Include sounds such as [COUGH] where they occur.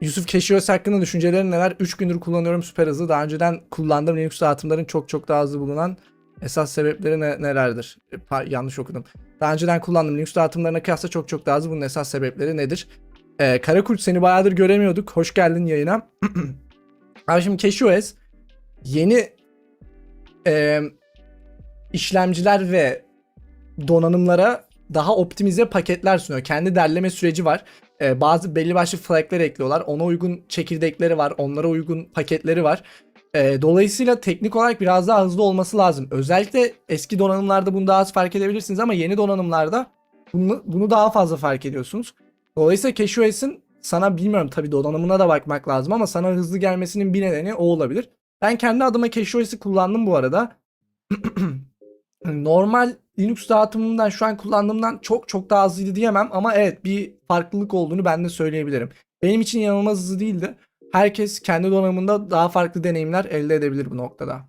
Yusuf CashOS hakkında düşüncelerin neler? 3 gündür kullanıyorum süper hızlı. Daha önceden kullandığım Linux dağıtımların çok çok daha hızlı bulunan esas sebepleri ne- nelerdir? E, pa- yanlış okudum. Daha önceden kullandığım Linux dağıtımlarına kıyasla çok çok daha hızlı. Bunun esas sebepleri nedir? Ee, Karakurt seni bayağıdır göremiyorduk. Hoş geldin yayına. [CLEARS THROAT] Abi şimdi CashOS yeni e, işlemciler ve donanımlara daha optimize paketler sunuyor. Kendi derleme süreci var. Ee, bazı belli başlı flagler ekliyorlar. Ona uygun çekirdekleri var. Onlara uygun paketleri var. Ee, dolayısıyla teknik olarak biraz daha hızlı olması lazım. Özellikle eski donanımlarda bunu daha az fark edebilirsiniz ama yeni donanımlarda bunu, bunu daha fazla fark ediyorsunuz. Dolayısıyla CashOS'in sana bilmiyorum tabii donanımına da bakmak lazım ama sana hızlı gelmesinin bir nedeni o olabilir. Ben kendi adıma CashOS'i kullandım bu arada. [CLEARS THROAT] Normal Linux dağıtımından şu an kullandığımdan çok çok daha hızlıydı diyemem ama evet bir farklılık olduğunu ben de söyleyebilirim. Benim için inanılmaz hızlı değildi. Herkes kendi donanımında daha farklı deneyimler elde edebilir bu noktada.